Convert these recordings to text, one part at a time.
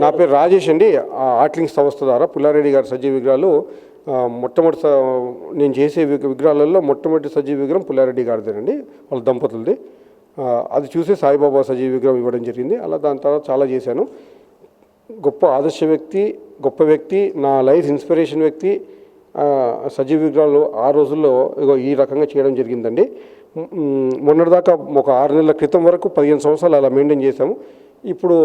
నా పేరు రాజేష్ అండి. ఆ ఆర్ట్లింగ్ సంస్థ ద్వారా పుల్లారెడ్డి గారి సజీవ విగ్రహాలు మొట్టమొదటి స- నేను చేసే విగ్రహాలలో మొట్టమొదటి సజీవ విగ్రహం పుల్లారెడ్డి గారిదేనండి వాళ్ళ దంపతులది. అది చూసి సాయిబాబా సజీవ విగ్రహం ఇవ్వడం జరిగింది. అలా దాని తర్వాత చాలా చేశాను. గొప్ప ఆదర్శ వ్యక్తి గొప్ప వ్యక్తి నా లైఫ్ ఇన్స్పిరేషన్ వ్యక్తి. సజీవ విగ్రహాలు ఆ రోజుల్లో ఈ రకంగా చేయడం జరిగిందండి. మొన్నటిదాకా ఒక ఆరు నెలల క్రితం వరకు పదిహేను సంవత్సరాలు అలా మెయింటైన్ చేశాము. ఇప్పుడు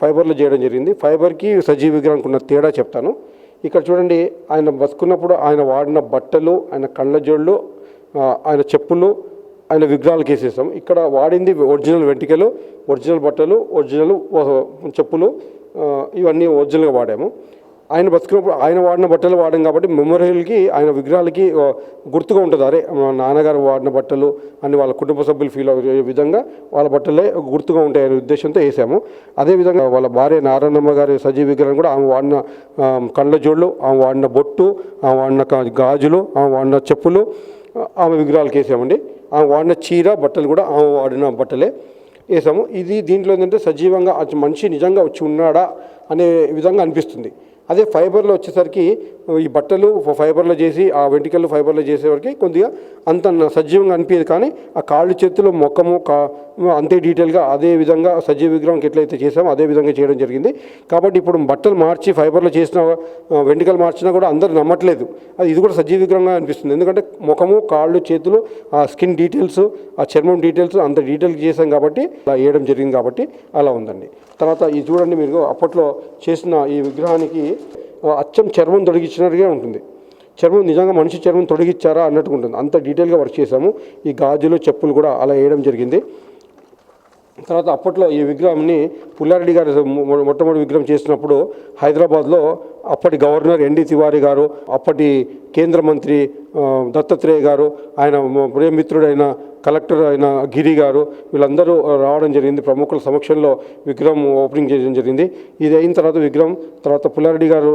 ఫైబర్లో చేయడం జరిగింది. ఫైబర్కి సజీవ విగ్రహానికి ఉన్న తేడా చెప్తాను. ఇక్కడ చూడండి ఆయన బతుకున్నప్పుడు ఆయన వాడిన బట్టలు ఆయన కళ్ళజోళ్ళు ఆయన చెప్పులు ఆయన విగ్రహాలకు వేసేసాం. ఇక్కడ వాడింది ఒరిజినల్ వెంటికలు ఒరిజినల్ బట్టలు ఒరిజినల్ చెప్పులు ఇవన్నీ ఒరిజినల్గా వాడాము. ఆయన బతుకున్నప్పుడు ఆయన వాడిన బట్టలు వాడడం కాబట్టి మెమోరియల్కి ఆయన విగ్రహాలకి గుర్తుగా ఉంటుంది. అరే మా నాన్నగారు వాడిన బట్టలు అని వాళ్ళ కుటుంబ సభ్యులు ఫీల్ అయ్యే విధంగా వాళ్ళ బట్టలే గుర్తుగా ఉంటాయనే ఉద్దేశంతో వేసాము. అదేవిధంగా వాళ్ళ భార్య నారాయణమ్మ గారి సజీవ విగ్రహం కూడా ఆమె వాడిన కళ్ళ జోళ్ళు ఆమె వాడిన బొట్టు ఆమె వాడిన కా- గాజులు ఆమె వాడిన చెప్పులు ఆమె విగ్రహాలకు వేసామండి. ఆమె వాడిన చీర బట్టలు కూడా ఆమె వాడిన బట్టలే వేసాము. ఇది దీంట్లో ఏంటంటే సజీవంగా మనిషి నిజంగా వచ్చి ఉన్నాడా అనే విధంగా అనిపిస్తుంది. అదే ఫైబర్లో వచ్చేసరికి ఈ బట్టలు ఫైబర్లో చేసి ఆ వెంటికలు ఫైబర్లో చేసేవరకు కొద్దిగా అంత న- సజీవంగా అనిపించదు. కానీ ఆ కాళ్ళు చేతులు మొక్కము కా అంతే డీటెయిల్గా అదే విధంగా సజీవ విగ్రహంకి ఎట్లయితే చేసామో అదే విధంగా చేయడం జరిగింది. కాబట్టి ఇప్పుడు బట్టలు మార్చి ఫైబర్లో చేసిన వెంటికలు మార్చినా కూడా అందరూ నమ్మట్లేదు. అది ఇది కూడా సజీవ విగ్రహంగా అనిపిస్తుంది. ఎందుకంటే ముఖము కాళ్ళు చేతులు ఆ స్కిన్ డీటెయిల్స్ ఆ చర్మం డీటెయిల్స్ అంత డీటెయిల్ చేసాం కాబట్టి అలా వేయడం జరిగింది కాబట్టి అలా ఉందండి. తర్వాత ఇది చూడండి మీరు అప్పట్లో చేసిన ఈ విగ్రహానికి అచ్చం చర్మం తొలగించినట్టుగా ఉంటుంది. చర్మం నిజంగా మనిషి చర్మం తొలగించారా అన్నట్టుగా ఉంటుంది. అంత డీటెయిల్గా వర్క్ చేశాము. ఈ గాజులు చెప్పులు కూడా అలా వేయడం జరిగింది. తర్వాత అప్పట్లో ఈ విగ్రహాన్ని పుల్లారెడ్డి గారు మొట్టమొదటి విగ్రహం చేసినప్పుడు హైదరాబాద్లో అప్పటి గవర్నర్ ఎన్డి తివారీ గారు అప్పటి కేంద్ర మంత్రి దత్తాత్రేయ గారు ఆయన ప్రియమిత్రుడైన కలెక్టర్ అయిన గిరి గారు వీళ్ళందరూ రావడం జరిగింది. ప్రముఖుల సమక్షంలో విగ్రహం ఓపెనింగ్ చేయడం జరిగింది. ఇది అయిన తర్వాత విగ్రహం తర్వాత పుల్లారెడ్డి గారు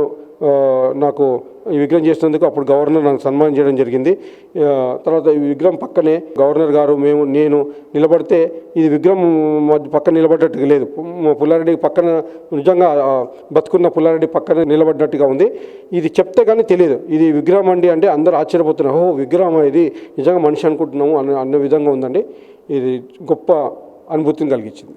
నాకు ఈ విగ్రహం చేసినందుకు అప్పుడు గవర్నర్ నాకు సన్మానం చేయడం జరిగింది. తర్వాత ఈ విగ్రహం పక్కనే గవర్నర్ గారు మేము నేను నిలబడితే ఇది విగ్రహం మధ్య పక్కన నిలబడ్డట్టుగా లేదు. పుల్లారెడ్డి పక్కన నిజంగా బతుకున్న పుల్లారెడ్డి పక్కన నిలబడినట్టుగా ఉంది. ఇది చెప్తే కానీ తెలియదు. ఇది విగ్రహం అండి అంటే అందరూ ఆశ్చర్యపోతున్నారు. ఓ విగ్రహం ఇది? నిజంగా మనిషి అనుకుంటున్నాము అన్న అన్న విధంగా ఉందండి. ఇది గొప్ప అనుభూతిని కలిగించింది.